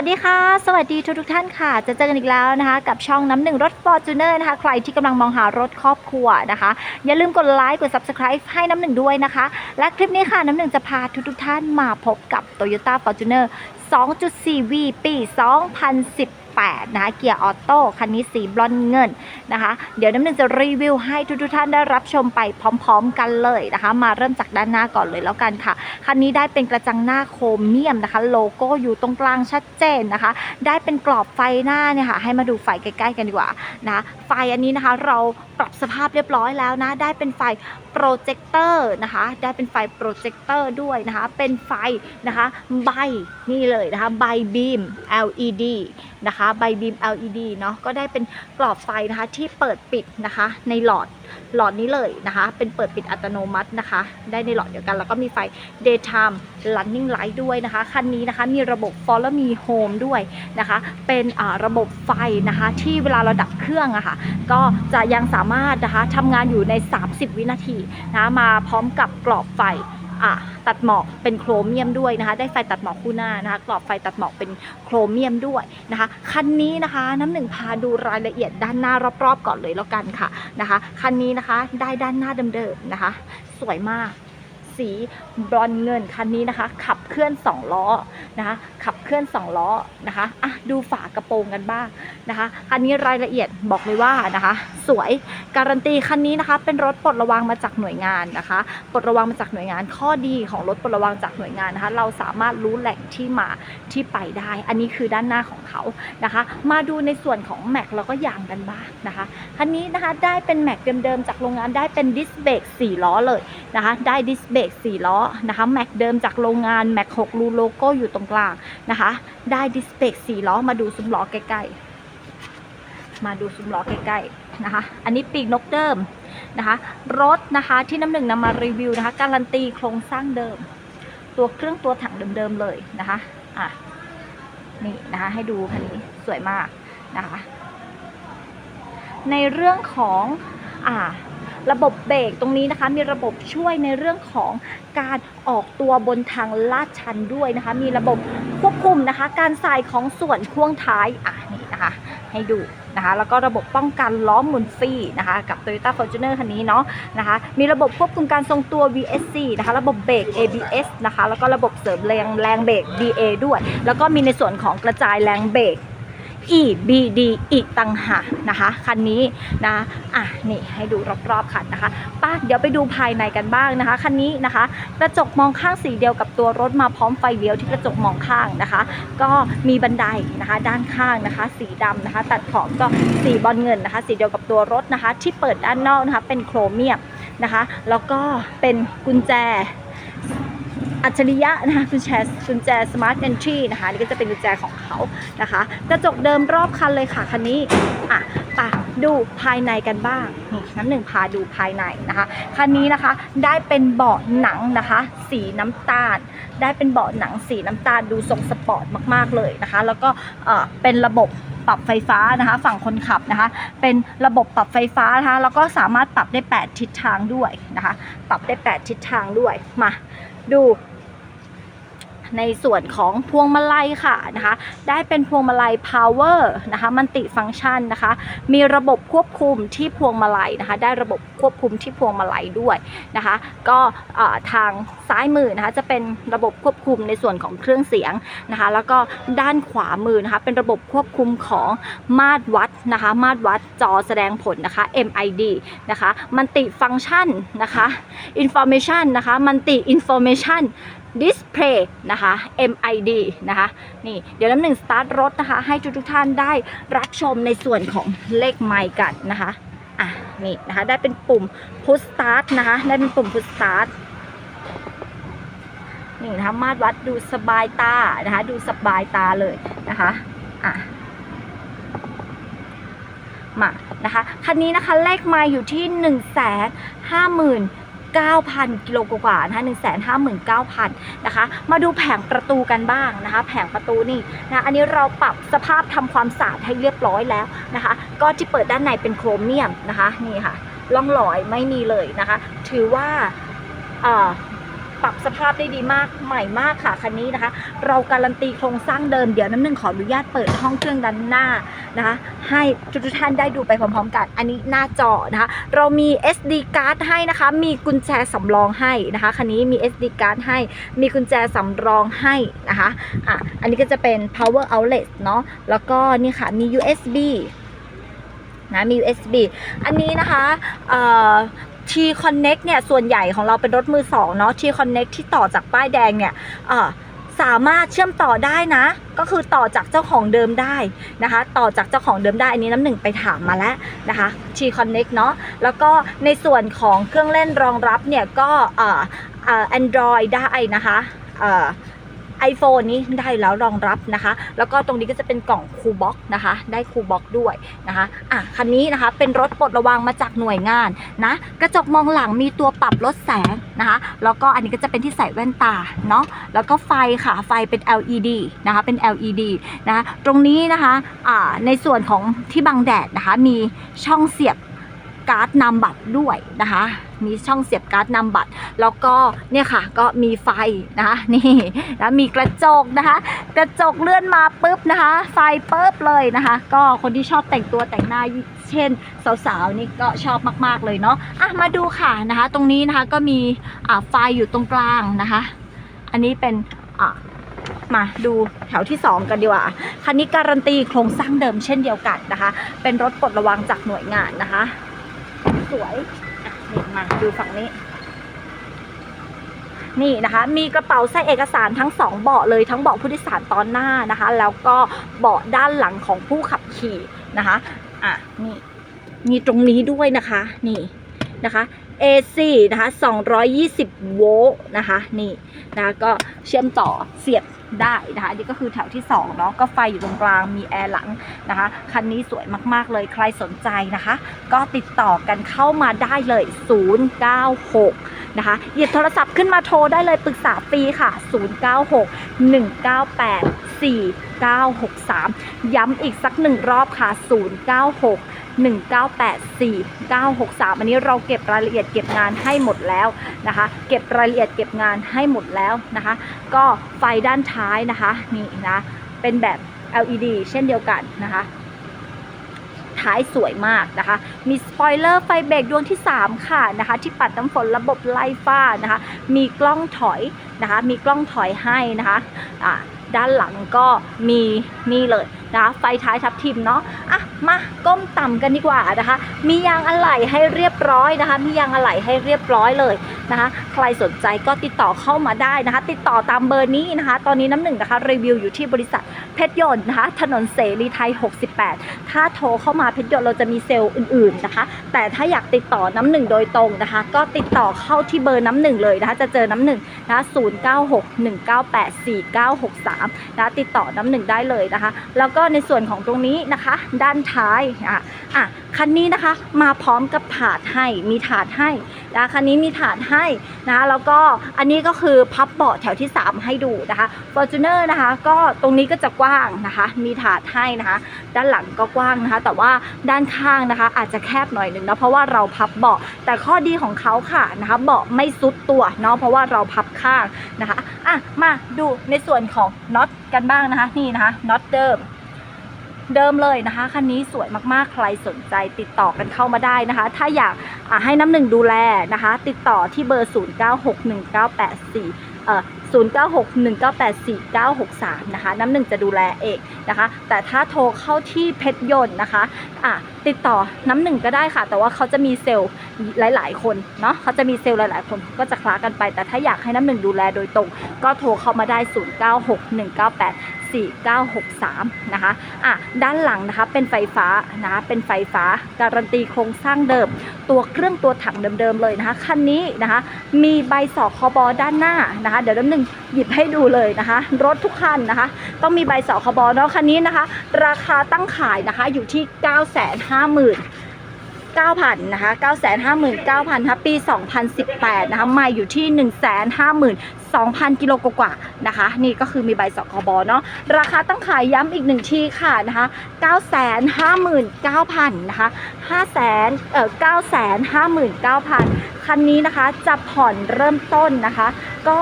วัสดีค่ะ สวัสดีทุกทุกท่านค่ะ จะเจอกันอีกแล้วนะคะ กับช่องน้ำหนึ่งรถ f o r t u n e r นะคะ ใครที่กำลังมองหารถครอบครัวนะคะ อย่าลืมกดไลค์กด Subscribe ให้น้ำหนึ่งด้วยนะคะ และคลิปนี้ค่ะ น้ำหนึ่งจะพาทุกทุกท่านมาพบกับ Toyota Fortuner 2.4V ปี 2010 8 นะคะเกียร์ออโต้คันนี้สีบลอนด์เงินนะคะ เดี๋ยวน้ำหนึ่งจะรีวิวให้ทุกทุกๆท่านได้รับชมไปพร้อมๆกันเลยนะคะ มาเริ่มจากด้านหน้าก่อนเลยแล้วกันค่ะ คันนี้ได้เป็นกระจังหน้าโครเมียมนะคะ โลโก้อยู่ตรงกลางชัดเจนนะคะ ได้เป็นกรอบไฟหน้าเนี่ยค่ะให้มาดูไฟใกล้ๆกันดีกว่านะไฟอันนี้นะคะเราปรับสภาพเรียบร้อยแล้วนะได้เป็นไฟโปรเจคเตอร์นะคะได้เป็นไฟโปรเจคเตอร์ด้วยนะคะ เป็นไฟนะคะใบนี่เลยนะคะใบบีม LED นะคะใบบีม LED เนาะก็ได้เป็นกรอบไฟนะคะที่เปิดปิดนะคะ ในหลอดหลอดนี้เลยนะคะ เป็นเปิดปิดอัตโนมัตินะคะ ได้ในหลอดเดียวกัน แล้วก็มีไฟ daytime running light ด้วยนะคะ คันนี้นะคะมีระบบ follow me home ด้วยนะคะ เป็นระบบไฟนะคะที่เวลาเราดับเครื่องอะค่ะก็จะยังสามารถนะคะทำงานอยู่ใน 30 วินาทีนะมาพร้อมกับกรอบไฟ ตัดหมอกเป็นโครเมียมด้วยนะคะ ได้ไฟตัดหมอกคู่หน้านะคะกรอบไฟตัดหมอกเป็นโครเมียมด้วยนะคะคันนี้นะคะน้ำหนึ่งพาดูรายละเอียดด้านหน้ารอบๆก่อนเลยแล้วกันค่ะนะคะคันนี้นะคะได้ด้านหน้าเดิมๆนะคะ สวยมาก สีบรอนเงินคันนี้นะคะ ขับเคลื่อน 2 ล้อนะคะ ขับเคลื่อน 2 ล้อนะคะอะดูฝากระโปรงกันบ้างนะคะ คันนี้รายละเอียดบอกเลยว่านะคะ สวยการันตีคันนี้นะคะ เป็นรถปลดระวางมาจากหน่วยงานนะคะปลดระวางมาจากหน่วยงานข้อดีของรถปลดระวางจากหน่วยงานนะคะ เราสามารถรู้แหล่งที่มาที่ไปได้ อันนี้คือด้านหน้าของเขานะคะ มาดูในส่วนของแม็กแล้วก็ยางกันบ้างนะคะคันนี้นะคะได้เป็นแม็กเดิมๆจากโรงงานได้เป็นดิสเบรก4ล้อเลยนะคะ ได้ดิสเบรก4ล้อนะคะแม็กเดิมจากโรงงานแม็ก6รูโลโก้อยู่ตรงกลางนะคะ ได้ดิสเบรก4ล้อมาดูซุ้มล้อใกล้ๆ มาดูซุ้มล้อใกล้ๆนะคะ อันนี้ปีกนกเดิมนะคะ รถนะคะที่น้ำหนึ่งนำมารีวิวนะคะ การันตีโครงสร้างเดิม ตัวเครื่องตัวถังเดิมๆเลยนะคะอะนี่นะคะให้ดูคันนี้สวยมากนะคะ ในเรื่องของอ่า ระบบเบรกตรงนี้นะคะ มีระบบช่วยในเรื่องของการออกตัวบนทางลาดชันด้วยนะคะ มีระบบควบคุมนะคะ การใส่ของส่วนพ่วงท้ายอะนี่นะคะ ให้ดูนะคะแล้วก็ระบบป้องกันล้อหมุนฟรีนะคะ กับ Toyota Fortuner คันนี้เนาะนะคะ มีระบบควบคุมการทรงตัว VSC นะคะ ระบบเบรก ABS นะคะ แล้วก็ระบบเสริมแรงแรงเบรก DA ด้วย แล้วก็มีในส่วนของกระจายแรงเบรก EBD อีกต่างหากนะคะคันนี้นะอะนี่ให้ดูรอบๆคันนะคะป้าเดี๋ยวไปดูภายในกันบ้างนะคะคันนี้นะคะ กระจกมองข้างสีเดียวกับตัวรถมาพร้อมไฟเลี้ยวที่กระจกมองข้างนะคะ ก็มีบันไดนะคะ ด้านข้างนะคะ สีดำนะคะ ตัดขอบก็สีบอลเงินนะคะ สีเดียวกับตัวรถนะคะ ที่เปิดด้านนอกนะคะ เป็นโครเมียมนะคะ แล้วก็เป็นกุญแจ อัจฉริยะนะคะกุญแจกุญแจ smart entry นะคะนี่ก็จะเป็นกุญแจของเขานะคะกระจกเดิมรอบคันเลยค่ะคันนี้อะไปดูภายในกันบ้างนี่น้ำหนึ่งพาดูภายในนะคะคันนี้นะคะได้เป็นเบาะหนังนะคะ สีน้ำตาล ได้เป็นเบาะหนังสีน้ำตาลดูทรงสปอร์ตมาก ๆเลยนะคะ แล้วก็เอ่อเป็นระบบปรับไฟฟ้านะคะ ฝั่งคนขับนะคะ เป็นระบบปรับไฟฟ้านะคะแล้วก็สามารถปรับได้ 8 ทิศทางด้วยนะคะ ปรับได้ 8 ทิศทางด้วยมา ดู ในส่วนของพวงมาลัยค่ะนะคะ ได้เป็นพวงมาลัย power นะคะมันติฟังก์ชันนะคะ มีระบบควบคุมที่พวงมาลัยนะคะ ได้ระบบควบคุมที่พวงมาลัยด้วยนะคะ ก็ทางซ้ายมือนะคะจะเป็นระบบควบคุมในส่วนของเครื่องเสียงนะคะ แล้วก็ด้านขวามือนะคะเป็นระบบควบคุมของมาตรวัดนะคะ มาตรวัดจอแสดงผลนะคะ MID นะคะมันติฟังก์ชันนะคะ information นะคะมันติ information display นะคะ MID นะคะนี่เดี๋ยวน้ำหนึ่งสตาร์ทรถนะคะ ให้ทุกทุกท่านได้รับชมในส่วนของเลขไมค์กันนะคะอะนี่นะคะได้เป็นปุ่ม push start นะคะ ได้เป็นปุ่ม push start นี่นะคะมาตรวัดดูสบายตานะคะ ดูสบายตาเลยนะคะอะมานะคะคันนี้นะคะเลขไมล์อยู่ที่1นึ่งแสนห้าหมื่น 9,000 กิโลกว่านะคะ159,000นะคะ มาดูแผงประตูกันบ้างนะคะ แผงประตูนี่นะอันนี้เราปรับสภาพทำความสะอาดให้เรียบร้อยแล้วนะคะ ก็ที่เปิดด้านในเป็นโครเมียมนะคะนี่ค่ะล่องรอยไม่มีเลยนะคะ ถือว่า ปรับสภาพได้ดีมากใหม่มากค่ะคันนี้นะคะ เราการันตีโครงสร้างเดิมเดี๋ยวน้ำหนึ่งขออนุญาตเปิดห้องเครื่องด้านหน้านะคะ ให้ทุกท่านได้ดูไปพร้อมๆ กัน อันนี้หน้าจอนะคะ เรามี SD card ให้นะคะ มีกุญแจสำรองให้นะคะคันนี้มี SD card ให้มีกุญแจสำรองให้นะคะอะอันนี้ก็จะเป็น power outlet เนาะแล้วก็นี่ค่ะมี USB นะมี USB อันนี้นะคะ เอ่อ T Connect เนี่ยส่วนใหญ่ของเราเป็นรถมือสองเนาะ T Connect ที่ต่อจากป้ายแดงเนี่ยสามารถเชื่อมต่อได้นะ ก็คือต่อจากเจ้าของเดิมได้นะคะ ต่อจากเจ้าของเดิมได้ อันนี้น้ำหนึ่งไปถามมาแล้วนะคะ T Connect เนาะแล้วก็ในส่วนของเครื่องเล่นรองรับเนี่ยก็เอ่อเอ่อ Android ได้นะคะเอ่อ iPhone นี้ได้แล้วรองรับนะคะ แล้วก็ตรงนี้ก็จะเป็นกล่องคูบ็อกนะคะ ได้คูบ็อกด้วยนะคะอะคันนี้นะคะเป็นรถปลดระวางมาจากหน่วยงานนะกระจกมองหลังมีตัวปรับลดแสงนะคะ แล้วก็อันนี้ก็จะเป็นที่ใส่แว่นตาเนาะแล้วก็ไฟค่ะไฟเป็น LED นะคะเป็น LED นะคะตรงนี้นะคะอ่าในส่วนของที่บังแดดนะคะมีช่องเสียบ การ์ดนำบัตรด้วยนะคะ มีช่องเสียบการ์ดนำบัตร แล้วก็เนี่ยค่ะก็มีไฟนะคะนี่แล้วมีกระจกนะคะ กระจกเลื่อนมาปุ๊บนะคะ ไฟปุ๊บเลยนะคะ ก็คนที่ชอบแต่งตัวแต่งหน้าเช่น สาวๆนี่ก็ชอบมากๆเลยเนาะอะมาดูค่ะนะคะ ตรงนี้นะคะก็มีอ่าไฟอยู่ตรงกลางนะคะ อันนี้เป็นอะมาดูแถวที่ 2 กันดีกว่า คันนี้การันตีโครงสร้างเดิมเช่นเดียวกันนะคะ เป็นรถปลดระวังจากหน่วยงานนะคะ สวยอะนี่มาดูฝั่งนี้ นี่นะคะ มีกระเป๋าใส่เอกสารทั้งสองเบาะเลยทั้งเบาะผู้โดยสารตอนหน้านะคะ แล้วก็เบาะด้านหลังของผู้ขับขี่นะคะ อะนี่มีตรงนี้ด้วยนะคะ นี่นะคะ AC นะคะ 220 โวลต์นะคะ นี่นะคะก็เชื่อมต่อเสียบ ได้นะคะอันนี่ก็คือแถวที่2เนาะก็ไฟอยู่ตรงกลางมีแอร์หลังนะคะคันนี้สวยมากๆเลยใครสนใจนะคะ ก็ติดต่อกันเข้ามาได้เลย 096 นะคะหยิบโทรศัพท์ขึ้นมาโทรได้เลยปรึกษาฟรีค่ะ 096 198 4963 ย้ำอีกสักหนึ่งรอบค่ะ 096 198 4963 อันนี้เราเก็บรายละเอียดเก็บงานให้หมดแล้วนะคะ เก็บรายละเอียดเก็บงานให้หมดแล้วนะคะ ก็ไฟด้านท้ายนะคะนี่นะเป็นแบบ LED เช่นเดียวกันนะคะท้ายสวยมากนะคะ มีสปอยเลอร์ไฟเบรกดวงที่ 3 ค่ะนะคะ ที่ปัดน้ำฝนระบบไล่ฟ้านะคะ มีกล้องถอยนะคะ มีกล้องถอยให้นะคะอ่า ด้านหลังก็มีนี่เลย นะไฟท้ายทับทิมเนาะอะมาก้มต่ำกันดีกว่านะคะ มียางอะไหล่ให้เรียบร้อยนะคะ มียางอะไหล่ให้เรียบร้อยเลยนะคะ ใครสนใจก็ติดต่อเข้ามาได้นะคะ ติดต่อตามเบอร์นี้นะคะ ตอนนี้น้ำหนึ่งนะคะรีวิวอยู่ที่บริษัทเพชรยนต์นะคะ ถนนเสรีไทย 68 ถ้าโทรเข้ามาเพชรยนต์เราจะมีเซลล์อื่นๆนะคะ แต่ถ้าอยากติดต่อน้ำหนึ่งโดยตรงนะคะ ก็ติดต่อเข้าที่เบอร์น้ำหนึ่งเลยนะคะ จะเจอน้ำหนึ่งนะคะ0961984963 นะ ติดต่อน้ำหนึ่งได้เลยนะคะ แล้วก็ก็ในส่วนของตรงนี้นะคะ ด้านท้ายอะอะคันนี้นะคะมาพร้อมกับถาดให้มีถาดให้นะคันนี้มีถาดให้นะคะแล้วก็อันนี้ก็คือพับเบาะแถวที่ 3 ให้ดูนะคะ Fortuner นะคะก็ตรงนี้ก็จะกว้างนะคะ มีถาดให้นะคะ ด้านหลังก็กว้างนะคะ แต่ว่าด้านข้างนะคะ อาจจะแคบหน่อยหนึ่งนะเพราะว่าเราพับเบาะแต่ข้อดีของเขาค่ะนะคะ เบาะไม่ซุดตัวเนาะเพราะว่าเราพับข้างนะคะอะมาดูในส่วนของน็อตกันบ้างนะคะนี่นะคะน็อตเดิม เดิมเลยนะคะ คันนี้สวยมากๆ ใครสนใจติดต่อกันเข้ามาได้นะคะ ถ้าอยากให้น้ำหนึ่งดูแลนะคะ ติดต่อที่เบอร์ 0961984983เอ่อ0961984963 นะคะ น้ำหนึ่งจะดูแลเองนะคะ แต่ถ้าโทรเข้าที่เพชรยนต์นะคะอะติดต่อน้ำหนึ่งก็ได้ค่ะ แต่ว่าเขาจะมีเซลล์หลาย ๆ คนเนาะเขาจะมีเซลล์หลาย ๆ คนก็จะคล้ากันไป แต่ถ้าอยากให้น้ำหนึ่งดูแลโดยตรง ก็โทรเข้ามาได้ 096198 4963 นะคะอะด้านหลังนะคะเป็นไฟฟ้านะคะเป็นไฟฟ้าการันตีโครงสร้างเดิม ตัวเครื่องตัวถังเดิมๆเลยนะคะคันนี้นะคะมีใบสอคอบอด้านหน้านะคะเดี๋ยวน้ำหนึ่งหยิบให้ดูเลยนะคะ รถทุกคันนะคะ ต้องมีใบสอคอบอเนาะคันนี้นะคะ ราคาตั้งขายนะคะอยู่ที่ 9 5 0 0 0 0 9,000นะคะ959,000นะคะปี 2018นะคะม่อยู่ที่ 152,000 กิโลกว่าๆนะคะ นี่ก็คือมีใบสคบเนาะราคาตั้งขายย้ำอีกหนึ่งที่ค่ะนะคะ959,000นะคะ500,000เอ่อ959,000 คันนี้นะคะจะผ่อนเริ่มต้นนะคะ ก็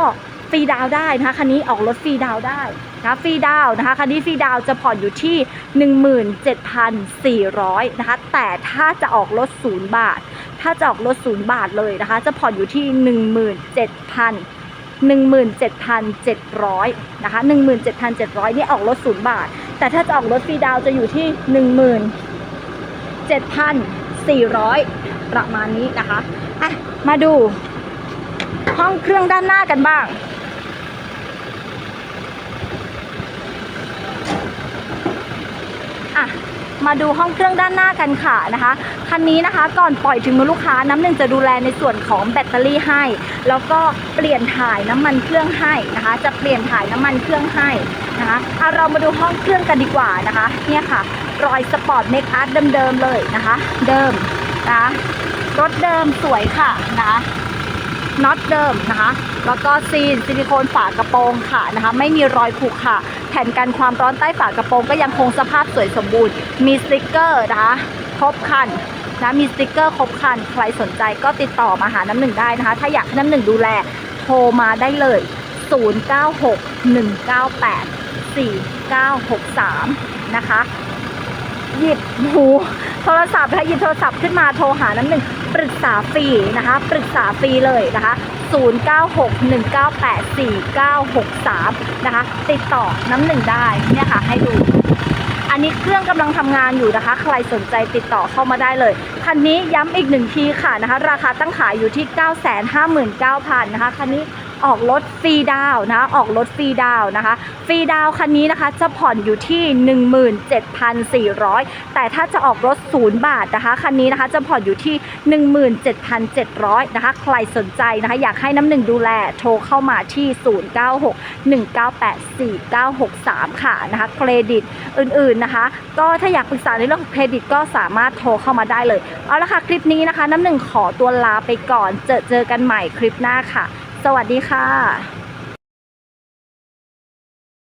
ฟรีดาวได้นะคะคันนี้ออกรถฟรีดาวได้นะฟรีดาวนะคะคันนี้ฟรีดาวจะผ่อนอยู่ที่ 17,400นะคะแต่ถ้าจะออกรถศูนย์บาท ถ้าจะออกรถศูนย์บาทเลยนะคะ จะผ่อนอยู่ที่ 17,000 17,700นะคะ17,700 นี่ออกรถศูนย์บาท แต่ถ้าจะออกรถฟรีดาวจะอยู่ที่ 17,400 ประมาณนี้นะคะอะมาดูห้องเครื่องด้านหน้ากันบ้าง อะ มาดูห้องเครื่องด้านหน้ากันค่ะนะคะคันนี้นะคะก่อนปล่อยถึงมือลูกค้าน้ำหนึ่งจะดูแลในส่วนของแบตเตอรี่ให้ แล้วก็เปลี่ยนถ่ายน้ำมันเครื่องให้นะคะ จะเปลี่ยนถ่ายน้ำมันเครื่องให้นะคะเอาเรามาดูห้องเครื่องกันดีกว่านะคะเนี่ยค่ะ รอยสปอร์ตเมคอาร์ตเดิมๆเลยนะคะ เดิมนะรถเดิมสวยค่ะนะ น็อตเดิมนะคะ แล้วก็ซีนซิลิโคนฝากระโปรงค่ะนะคะ ไม่มีรอยขรุค่ะแผ่นกันความร้อนใต้ฝากระโปรงก็ยังคงสภาพสวยสมบูรณ์ มีสติกเกอร์นะคะ ครบคันนะมีสติกเกอร์ครบคัน ใครสนใจก็ติดต่อมาหาน้ำหนึ่งได้นะคะ ถ้าอยากให้น้ำหนึ่งดูแลโทรมาได้เลย 0961984963 นะคะ หยิบหูโทรศัพท์นะคะหยิบโทรศัพท์ขึ้นมาโทรหาน้ำหนึ่งปรึกษาฟรีนะคะ ปรึกษาฟรีเลยนะคะ 0961984963 นะคะ ติดต่อน้ำหนึ่งได้เนี่ยค่ะให้ดู อันนี้เครื่องกำลังทำงานอยู่นะคะ ใครสนใจติดต่อเข้ามาได้เลย คันนี้ย้ำอีกหนึ่งทีค่ะนะคะ ราคาตั้งขายอยู่ที่ 959,000นะคะคันนี้ ออกรถฟรีดาวนะ ออกรถฟรีดาวนะคะ ฟรีดาวคันนี้นะคะ จะผ่อนอยู่ที่ 17,400 แต่ถ้าจะออกรถศูนย์บาทนะคะ คันนี้นะคะจะผ่อนอยู่ที่ 17,700 นะคะ ใครสนใจนะคะ อยากให้น้ำหนึ่งดูแลโทรเข้ามาที่ 0961984963 ค่ะนะคะ เครดิตอื่นๆนะคะ ก็ถ้าอยากปรึกษาในเรื่องของเครดิตก็สามารถโทรเข้ามาได้เลย เอาละค่ะ คลิปนี้นะคะ น้ำหนึ่งขอตัวลาไปก่อน เจอเจอกันใหม่คลิปหน้าค่ะ สวัสดีค่ะ